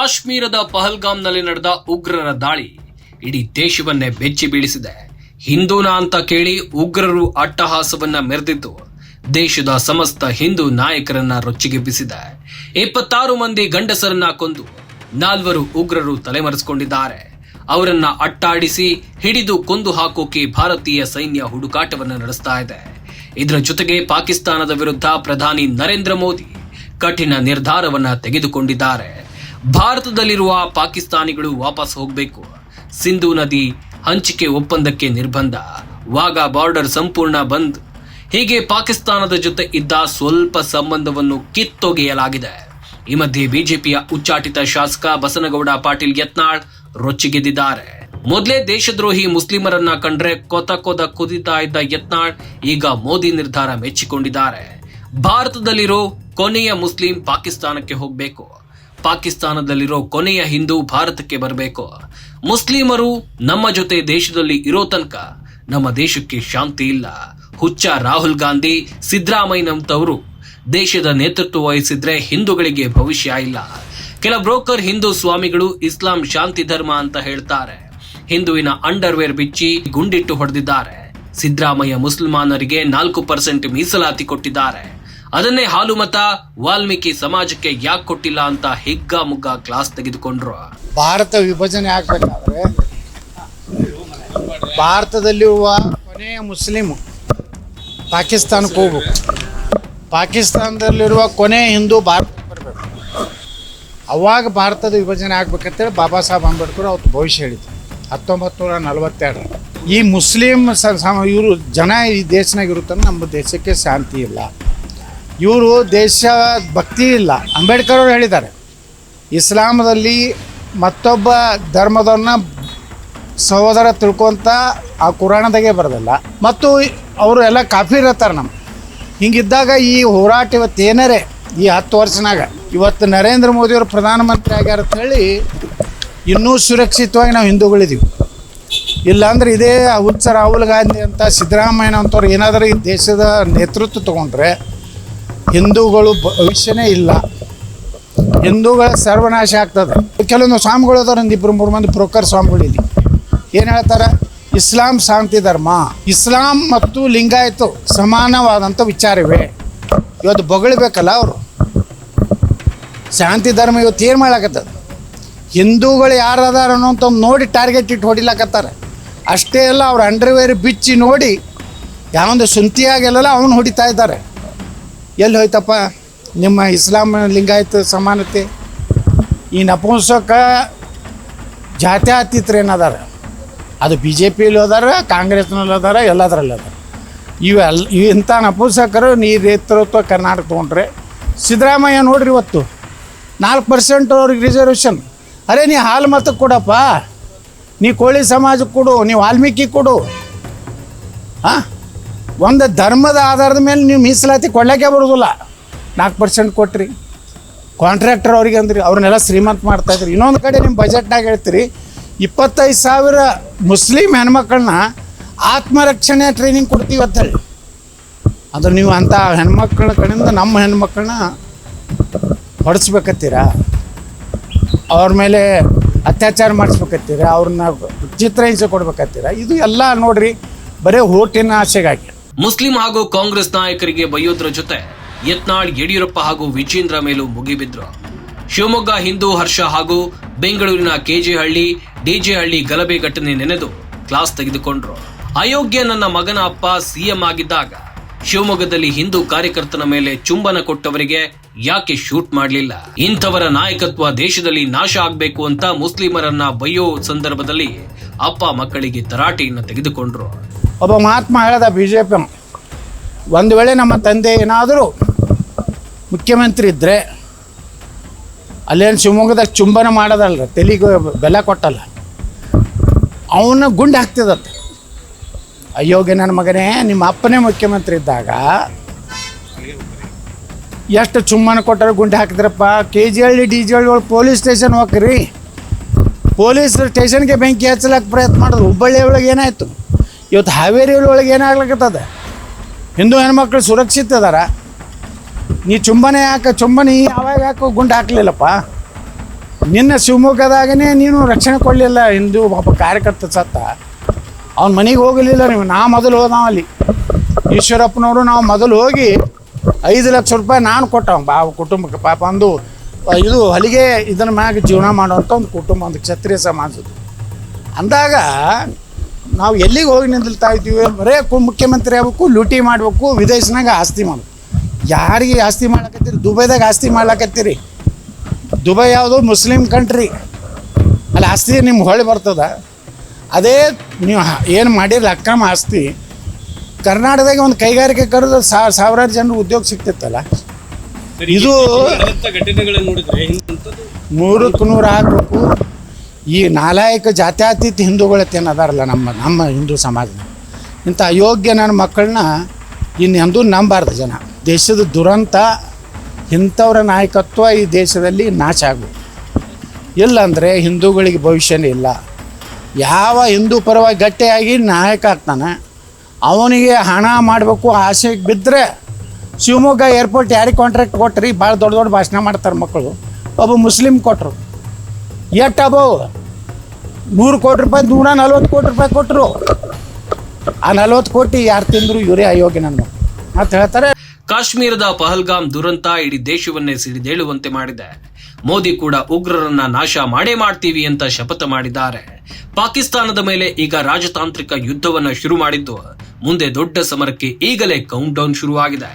ಕಾಶ್ಮೀರದ ಪಹಲ್ಗಾಮ್ನಲ್ಲಿ ನಡೆದ ಉಗ್ರರ ದಾಳಿ ಇಡೀ ದೇಶವನ್ನೇ ಬೆಚ್ಚಿ ಬೀಳಿಸಿದೆ. ಹಿಂದೂನಾ ಅಂತ ಕೇಳಿ ಉಗ್ರರು ಅಟ್ಟಹಾಸವನ್ನ ಮೆರೆದಿದ್ದು ದೇಶದ ಸಮಸ್ತ ಹಿಂದೂ ನಾಯಕರನ್ನ ರೊಚ್ಚಿಗೆಬ್ಬಿಸಿದೆ. ಇಪ್ಪತ್ತಾರು ಮಂದಿ ಗಂಡಸರನ್ನ ಕೊಂದು ನಾಲ್ವರು ಉಗ್ರರು ತಲೆಮರೆಸಿಕೊಂಡಿದ್ದಾರೆ. ಅವರನ್ನ ಅಟ್ಟಾಡಿಸಿ ಹಿಡಿದು ಕೊಂದು ಹಾಕೋಕೆ ಭಾರತೀಯ ಸೈನ್ಯ ಹುಡುಕಾಟವನ್ನು ನಡೆಸ್ತಾ ಇದೆ. ಇದರ ಜೊತೆಗೆ ಪಾಕಿಸ್ತಾನದ ವಿರುದ್ಧ ಪ್ರಧಾನಿ ನರೇಂದ್ರ ಮೋದಿ ಕಠಿಣ ನಿರ್ಧಾರವನ್ನ ತೆಗೆದುಕೊಂಡಿದ್ದಾರೆ. ಭಾರತದಲ್ಲಿರುವ ಪಾಕಿಸ್ತಾನಿಗಳು ವಾಪಸ್ ಹೋಗಬೇಕು. ಸಿಂಧೂ ನದಿ ಹಂಚಿಕೆ ಒಪ್ಪಂದಕ್ಕೆ ನಿರ್ಬಂಧ. ವಾಘಾ ಬಾರ್ಡರ್ ಸಂಪೂರ್ಣ ಬಂದ್. ಹೀಗೆ ಪಾಕಿಸ್ತಾನದ ಜೊತೆ ಇದ್ದ ಸ್ವಲ್ಪ ಸಂಬಂಧವನ್ನು ಕಿತ್ತೊಗೆಯಲಾಗಿದೆ. ಈ ಮಧ್ಯೆ ಬಿಜೆಪಿಯ ಉಚ್ಚಾಟಿತ ಶಾಸಕ ಬಸನಗೌಡ ಪಾಟೀಲ್ ಯತ್ನಾಳ್ ರೊಚ್ಚಿಗೆದ್ದಿದ್ದಾರೆ. ಮೊದಲೇ ದೇಶದ್ರೋಹಿ ಮುಸ್ಲಿಮರನ್ನ ಕಂಡ್ರೆ ಕೊತ ಕೊದ ಕುದಿತಾ ಇದ್ದ ಯತ್ನಾಳ್ ಈಗ ಮೋದಿ ನಿರ್ಧಾರ ಮೆಚ್ಚಿಕೊಂಡಿದ್ದಾರೆ. ಭಾರತದಲ್ಲಿರೋ ಕೊನೆಯ ಮುಸ್ಲಿಂ ಪಾಕಿಸ್ತಾನಕ್ಕೆ ಹೋಗಬೇಕು. ಪಾಕಿಸ್ತಾನದಲ್ಲಿರೋ ಕೊನೆಯ ಹಿಂದೂ ಭಾರತಕ್ಕೆ ಬರಬೇಕು. ಮುಸ್ಲಿಮರು ನಮ್ಮ ಜೊತೆ ದೇಶದಲ್ಲಿ ಇರೋ ತನಕ ನಮ್ಮ ದೇಶಕ್ಕೆ ಶಾಂತಿ ಇಲ್ಲ. ಹುಚ್ಚ ರಾಹುಲ್ ಗಾಂಧಿ, ಸಿದ್ದರಾಮಯ್ಯನಂತವರು ದೇಶದ ನೇತೃತ್ವ ವಹಿಸಿದ್ರೆ ಹಿಂದೂಗಳಿಗೆ ಭವಿಷ್ಯ ಇಲ್ಲ. ಕೆಲ ಬ್ರೋಕರ್ ಹಿಂದೂ ಸ್ವಾಮಿಗಳು ಇಸ್ಲಾಂ ಶಾಂತಿ ಧರ್ಮ ಅಂತ ಹೇಳ್ತಾರೆ. ಹಿಂದುವಿನ ಅಂಡರ್ವೇರ್ ಬಿಚ್ಚಿ ಗುಂಡಿಟ್ಟು ಹೊಡೆದಿದ್ದಾರೆ. ಸಿದ್ದರಾಮಯ್ಯ ಮುಸಲ್ಮಾನರಿಗೆ ನಾಲ್ಕು ಪರ್ಸೆಂಟ್ ಮೀಸಲಾತಿ ಕೊಟ್ಟಿದ್ದಾರೆ. ಅದನ್ನೇ ಹಾಲು ಮತ, ವಾಲ್ಮೀಕಿ ಸಮಾಜಕ್ಕೆ ಯಾಕೆ ಕೊಟ್ಟಿಲ್ಲ ಅಂತ ಹಿಗ್ಗ ಮುಗ್ಗ ಕ್ಲಾಸ್ ತೆಗೆದುಕೊಂಡ್ರು. ಭಾರತ ವಿಭಜನೆ ಆಗ್ಬೇಕಾದ್ರೆ ಭಾರತದಲ್ಲಿರುವ ಕೊನೆಯ ಮುಸ್ಲಿಂ ಪಾಕಿಸ್ತಾನಕ್ಕೆ ಹೋಗ್ಬೇಕು. ಪಾಕಿಸ್ತಾನದಲ್ಲಿರುವ ಕೊನೆಯ ಹಿಂದೂ ಭಾರತಕ್ಕೆ ಬರಬೇಕು. ಅವಾಗ ಭಾರತದ ವಿಭಜನೆ ಆಗ್ಬೇಕಂತೇಳಿ ಬಾಬಾ ಸಾಹೇಬ್ ಅಂಬೇಡ್ಕರ್ ಅವತ್ತು ಭವಿಷ್ಯ ಹೇಳಿದ್ರು. ಹತ್ತೊಂಬತ್ತು ನೂರ ನಲವತ್ತೆರಡು ಈ ಮುಸ್ಲಿಂ ಇವರು ಜನ ಈ ದೇಶನಾಗಿರುತ್ತಂದ್ರೆ ನಮ್ಮ ದೇಶಕ್ಕೆ ಶಾಂತಿ ಇಲ್ಲ. ಇವರು ದೇಶ ಭಕ್ತಿ ಇಲ್ಲ. ಅಂಬೇಡ್ಕರ್ ಅವರು ಹೇಳಿದ್ದಾರೆ. ಇಸ್ಲಾಮದಲ್ಲಿ ಮತ್ತೊಬ್ಬ ಧರ್ಮದವ್ರನ್ನ ಸಹೋದರ ತಿಳ್ಕೊಂತ ಆ ಕುರಾಣದಾಗೆ ಬರೋದಿಲ್ಲ. ಮತ್ತು ಅವರು ಎಲ್ಲ ಕಾಫಿ ಇರ್ತಾರೆ ನಮ್ಮ ಹಿಂಗಿದ್ದಾಗ ಈ ಹೋರಾಟ ಇವತ್ತು ಏನಾರೇ ಈ ಹತ್ತು ವರ್ಷನಾಗ. ಇವತ್ತು ನರೇಂದ್ರ ಮೋದಿಯವರು ಪ್ರಧಾನಮಂತ್ರಿ ಆಗ್ಯಾರ ಹೇಳಿ ಇನ್ನೂ ಸುರಕ್ಷಿತವಾಗಿ ನಾವು ಹಿಂದೂಗಳಿದ್ದೀವಿ ಇಲ್ಲಾಂದ್ರೆ ಇದೇ ಹುಚ್ಚ ರಾಹುಲ್ ಗಾಂಧಿ ಅಂತ ಸಿದ್ದರಾಮಯ್ಯನಂತವ್ರು ಏನಾದರೂ ಈ ದೇಶದ ನೇತೃತ್ವ ತಗೊಂಡ್ರೆ ಹಿಂದೂಗಳು ಭವಿಷ್ಯನೇ ಇಲ್ಲ. ಹಿಂದೂಗಳ ಸರ್ವನಾಶ ಆಗ್ತದೆ. ಕೆಲವೊಂದು ಸ್ವಾಮಿಗಳು ಅದಾರ ಒಂದು ಇಬ್ಬರು ಮೂರು ಮಂದಿ ಬ್ರೋಕರ್ ಸ್ವಾಮಿಗಳು ಇಲ್ಲಿ. ಏನು ಹೇಳ್ತಾರೆ? ಇಸ್ಲಾಂ ಶಾಂತಿ ಧರ್ಮ. ಇಸ್ಲಾಂ ಮತ್ತು ಲಿಂಗಾಯತು ಸಮಾನವಾದಂಥ ವಿಚಾರವೇ. ಇವತ್ತು ಬೊಗಳಬೇಕಲ್ಲ ಅವರು. ಶಾಂತಿ ಧರ್ಮ ಇವತ್ತು ಏನು ಮಾಡ್ಲಾಕತ್ತದ? ಹಿಂದೂಗಳು ಯಾರು ಅದಾರ ಅನ್ನೋಂಥ ನೋಡಿ ಟಾರ್ಗೆಟ್ ಇಟ್ಟು ಹೊಡಿಲಾಕತ್ತಾರ. ಅಷ್ಟೇ ಅಲ್ಲ, ಅವ್ರ ಅಂಡರ್ವೇರ್ ಬಿಚ್ಚಿ ನೋಡಿ ಯಾವೊಂದು ಸುಂತಿಯಾಗೆಲ್ಲ ಅವನು ಹೊಡಿತಾ ಇದ್ದಾರೆ. ಎಲ್ಲಿ ಹೋಯ್ತಪ್ಪ? ನಿಮ್ಮ ಇಸ್ಲಾಂ ಲಿಂಗಾಯತ ಸಮಾನತೆ? ಈ ನಪುಂಸಕ ಜಾತ್ಯಾತೀತರು ಏನದಾರ? ಅದು ಬಿ ಜೆ ಪಿಯಲ್ಲಿ ಅದಾರ ಕಾಂಗ್ರೆಸ್ನಲ್ಲಿ ಅದಾರ ಎಲ್ಲದರಲ್ಲಿ ಅದಾರ ಇವೆಲ್ಲ ಇಂಥ ನಪುಂಸಕರು ನೀ ನೇತೃತ್ವ ಕರ್ನಾಟಕ ತೊಗೊಂಡ್ರೆ, ಸಿದ್ದರಾಮಯ್ಯ ನೋಡ್ರಿ ಇವತ್ತು, ನಾಲ್ಕು ಪರ್ಸೆಂಟ್ ಅವ್ರಿಗೆ ರಿಸರ್ವೇಷನ್ ಅರೆ, ನೀ ಹಾಲು ಮತಕ್ಕೆ ಕೊಡಪ್ಪ. ನೀ ಕೋಳಿ ಸಮಾಜಕ್ಕೆ ಕೊಡು, ನೀವು ವಾಲ್ಮೀಕಿ ಕೊಡು. ಹಾಂ ಒಂದು ಧರ್ಮದ ಆಧಾರದ ಮೇಲೆ ನೀವು ಮೀಸಲಾತಿ ಕೊಡ್ಲಿಕ್ಕೆ ಬರೋದಿಲ್ಲ. ನಾಲ್ಕು ಪರ್ಸೆಂಟ್ ಕೊಟ್ರಿ. ಕಾಂಟ್ರಾಕ್ಟರ್ ಅವ್ರಿಗೆ ಅಂದ್ರಿ, ಅವ್ರನ್ನೆಲ್ಲ ಶ್ರೀಮಂತ ಮಾಡ್ತಾಯಿದ್ರಿ ಇನ್ನೊಂದು ಕಡೆ ನಿಮ್ಮ ಬಜೆಟ್ನಾಗ ಹೇಳ್ತೀರಿ, ಇಪ್ಪತ್ತೈದು ಸಾವಿರ ಮುಸ್ಲಿಂ ಹೆಣ್ಮಕ್ಳನ್ನ ಆತ್ಮರಕ್ಷಣೆ ಟ್ರೈನಿಂಗ್ ಕೊಡ್ತೀವಿ ಅಂತ ಹೇಳಿ ಅಂದ್ರೆ ನೀವು ಅಂಥ ಹೆಣ್ಮಕ್ಳ ಕಡೆಯಿಂದ ನಮ್ಮ ಹೆಣ್ಮಕ್ಳನ್ನ ಹೊಡೆಸ್ಬೇಕತ್ತೀರಾ? ಅವ್ರ ಮೇಲೆ ಅತ್ಯಾಚಾರ ಮಾಡಿಸ್ಬೇಕತ್ತೀರಾ? ಅವ್ರನ್ನ ಚಿತ್ರಹಿಂಸೆ ಕೊಡ್ಬೇಕತ್ತೀರ? ಇದು ಎಲ್ಲ ನೋಡ್ರಿ, ಬರೀ ಓಟಿನ ಆಸೆಗಾಗಿ. ಮುಸ್ಲಿಂ ಹಾಗೂ ಕಾಂಗ್ರೆಸ್ ನಾಯಕರಿಗೆ ಬೈಯೋದ್ರ ಜೊತೆ ಯತ್ನಾಳ್, ಯಡಿಯೂರಪ್ಪ ಹಾಗೂ ವಿಜೇಂದ್ರ ಮೇಲೂ ಮುಗಿಬಿದ್ರು. ಶಿವಮೊಗ್ಗ, ಹಿಂದೂ, ಹರ್ಷ ಹಾಗೂ ಬೆಂಗಳೂರಿನ ಕೆಜೆಹಳ್ಳಿ, ಡಿಜೆಹಳ್ಳಿ ಗಲಭೆ ಘಟನೆ ನೆನೆದು ಕ್ಲಾಸ್ ತೆಗೆದುಕೊಂಡ್ರು. ಅಯೋಗ್ಯ ನನ್ನ ಮಗನ ಅಪ್ಪ ಸಿಎಂ ಆಗಿದ್ದಾಗ ಶಿವಮೊಗ್ಗದಲ್ಲಿ ಹಿಂದೂ ಕಾರ್ಯಕರ್ತನ ಮೇಲೆ ಚುಂಬನ ಕೊಟ್ಟವರಿಗೆ ಯಾಕೆ ಶೂಟ್ ಮಾಡಲಿಲ್ಲ? ಇಂಥವರ ನಾಯಕತ್ವ ದೇಶದಲ್ಲಿ ನಾಶ ಆಗ್ಬೇಕು ಅಂತ ಮುಸ್ಲಿಮರನ್ನ ಬೈಯೋ ಸಂದರ್ಭದಲ್ಲಿ ಅಪ್ಪ ಮಕ್ಕಳಿಗೆ ತರಾಟೆಯನ್ನು ತೆಗೆದುಕೊಂಡ್ರು. ಒಬ್ಬ ಮಹಾತ್ಮ ಹೇಳ್ದ ಬಿ ಜೆ ಪಿ ಒಂದು ವೇಳೆ ನಮ್ಮ ತಂದೆ ಏನಾದರೂ ಮುಖ್ಯಮಂತ್ರಿ ಇದ್ದರೆ ಅಲ್ಲೇನು ಶಿವಮೊಗ್ಗದಾಗ ಚುಂಬನ ಮಾಡೋದಲ್ಲ ತೆಲಿಗೆ ಬೆಲೆ ಕೊಟ್ಟಲ್ಲ. ಅವನ ಗುಂಡು ಹಾಕ್ತಿದತ್ತ ಅಯ್ಯೋಗೆ ನನ್ನ ಮಗನೇ, ನಿಮ್ಮ ಅಪ್ಪನೇ ಮುಖ್ಯಮಂತ್ರಿ ಇದ್ದಾಗ ಎಷ್ಟು ಚುಂಬನ ಕೊಟ್ಟರೆ ಗುಂಡು ಹಾಕಿದ್ರಪ್ಪ? K G Halli D G Halli police station ಹೋಗ್ರಿ. ಪೊಲೀಸ್ ಸ್ಟೇಷನ್ಗೆ ಬೆಂಕಿ ಹಚ್ಚಲಕ್ಕೆ ಪ್ರಯತ್ನ ಮಾಡೋದು ಹುಬ್ಬಳ್ಳಿ ಒಳಗೆ ಏನಾಯಿತು? ಇವತ್ತು ಹಾವೇರಿ ಒಳಗೆ ಏನಾಗ್ಲಿಕ್ಕತ್ತದ ಹಿಂದೂ ಹೆಣ್ಮಕ್ಳು ಸುರಕ್ಷಿತ ಅದಾರ. ನೀ ಚುಂಬನೆ ಯಾಕೆ ಚುಂಬನಿ ಯಾವಾಗ ಯಾಕೆ ಗುಂಡು ಹಾಕ್ಲಿಲ್ಲಪ್ಪ. ನಿನ್ನ ಶಿವಮೊಗ್ಗದಾಗನೇ ನೀನು ರಕ್ಷಣೆ ಕೊಡಲಿಲ್ಲ ಹಿಂದೂ ಒಬ್ಬ ಕಾರ್ಯಕರ್ತ ಸತ್ತ. ಅವ್ನ ಮನೆಗೆ ಹೋಗಲಿಲ್ಲ ನೀವು, ನಾ ಮೊದಲು ಹೋದಾವ ಅಲ್ಲಿ. ಈಶ್ವರಪ್ಪನವರು ನಾವು ಮೊದಲು ಹೋಗಿ ಐದು ಲಕ್ಷ ರೂಪಾಯಿ ನಾನು ಕೊಟ್ಟ ಬಾ ಕುಟುಂಬಕ್ಕೆ, ಪಾಪ ಒಂದು, ಇದು ಹೊಲಿಗೆ ಇದನ್ನ ಮ್ಯಾಗ ಜೀವನ ಮಾಡುವಂಥ ಒಂದು ಕುಟುಂಬ, ಒಂದು ಕ್ಷತ್ರಿಯ ಸಮಾಜದ್ದು. ಅಂದಾಗ ನಾವು ಎಲ್ಲಿಗೆ ಹೋಗಿ ನಿಂದಿಲ್ತಾ ಇದ್ದೀವಿ ಬರೇ ಮುಖ್ಯಮಂತ್ರಿ ಆಗ್ಬೇಕು ಲೂಟಿ ಮಾಡಬೇಕು ವಿದೇಶನಾಗ ಆಸ್ತಿ ಮಾಡಬೇಕು ಯಾರಿಗೆ ಆಸ್ತಿ ಮಾಡ್ಲಕತ್ತೀರಿ ದುಬೈದಾಗ ಆಸ್ತಿ ಮಾಡ್ಲಕತ್ತೀರಿ? ದುಬೈ ಯಾವುದು ಮುಸ್ಲಿಂ ಕಂಟ್ರಿ. ಅಲ್ಲಿ ಆಸ್ತಿ ನಿಮ್ಗೆ ಹೊಳೆ ಬರ್ತದ. ಅದೇ ನೀವು ಏನು ಮಾಡಿರಲಿ ಅಕ್ರಮ ಆಸ್ತಿ. ಕರ್ನಾಟಕದಾಗ ಒಂದು ಕೈಗಾರಿಕೆ ಕರೆದು ಸಾವಿರಾರು ಜನರು ಉದ್ಯೋಗ ಸಿಗ್ತಿತ್ತಲ್ಲ? ಇದು ಘಟನೆಗಳನ್ನು ನೋಡಿದ್ರೆ ನೂರಕ್ಕೆ ನೂರು ಆಗಬೇಕು ಈ ನಾಲಾಯಕ ಜಾತ್ಯತೀತ ಹಿಂದೂಗಳ ಅದಾರಲ್ಲ ನಮ್ಮ ನಮ್ಮ ಹಿಂದೂ ಸಮಾಜ ಇಂಥ ಅಯೋಗ್ಯ ನನ್ನ ಮಕ್ಕಳನ್ನ ಇನ್ನು ಎಂದೂ ನಂಬಾರ್ದು ಜನ. ದೇಶದ ದುರಂತ ಇಂಥವ್ರ ನಾಯಕತ್ವ ಈ ದೇಶದಲ್ಲಿ ನಾಶ ಆಗಬೇಕು ಇಲ್ಲಾಂದರೆ ಹಿಂದೂಗಳಿಗೆ ಭವಿಷ್ಯನೇ ಇಲ್ಲ. ಯಾವ ಹಿಂದೂ ಪರವಾಗಿ ಗಟ್ಟಿಯಾಗಿ ನಾಯಕ ಆಗ್ತಾನೆ, ಅವನಿಗೆ ಹಣ ಮಾಡಬೇಕು ಆಸೆಗೆ ಬಿದ್ದರೆ ಶಿವಮೊಗ್ಗ ಏರ್ಪೋರ್ಟ್ ಯಾರಿಗೆ ಕಾಂಟ್ರಾಕ್ಟ್ ಕೊಟ್ರಿ ಭಾಳ ದೊಡ್ಡ ದೊಡ್ಡ ಭಾಷಣ ಮಾಡ್ತಾರೆ ಮಕ್ಕಳು. ಒಬ್ಬ ಮುಸ್ಲಿಮ್ ಕೊಟ್ಟರು ಎಟ್ ಅಬೌವ್? ನೂರು ಕೋಟಿ ರೂಪಾಯಿ ನೂರ ನಲ್ವತ್ತು ಕೋಟಿ ರೂಪಾಯಿ ಕೊಟ್ಟರು ಆ ನಲ್ವತ್ತು ಕೋಟಿ ಯಾರು ತಿಂದ್ರು ಇವರೇ ಅಯೋಗ್ಯ ನನ್ನ ಮತ್ತೆ ಹೇಳ್ತಾರೆ, ಕಾಶ್ಮೀರದ ಪಹಲ್ಗಾಮ್ ದುರಂತ ಇಡೀ ದೇಶವನ್ನೇ ಸಿಡಿದೇಳುವಂತೆ ಮಾಡಿದೆ. ಮೋದಿ ಕೂಡ ಉಗ್ರರನ್ನ ನಾಶ ಮಾಡೇ ಮಾಡ್ತೀವಿ ಅಂತ ಶಪಥ ಮಾಡಿದ್ದಾರೆ. ಪಾಕಿಸ್ತಾನದ ಮೇಲೆ ಈಗ ರಾಜತಾಂತ್ರಿಕ ಯುದ್ಧವನ್ನ ಶುರು ಮಾಡಿದ್ದು. ಮುಂದೆ ದೊಡ್ಡ ಸಮರಕ್ಕೆ ಈಗಲೇ ಕೌಂಟ್ ಡೌನ್ ಶುರುವಾಗಿದೆ.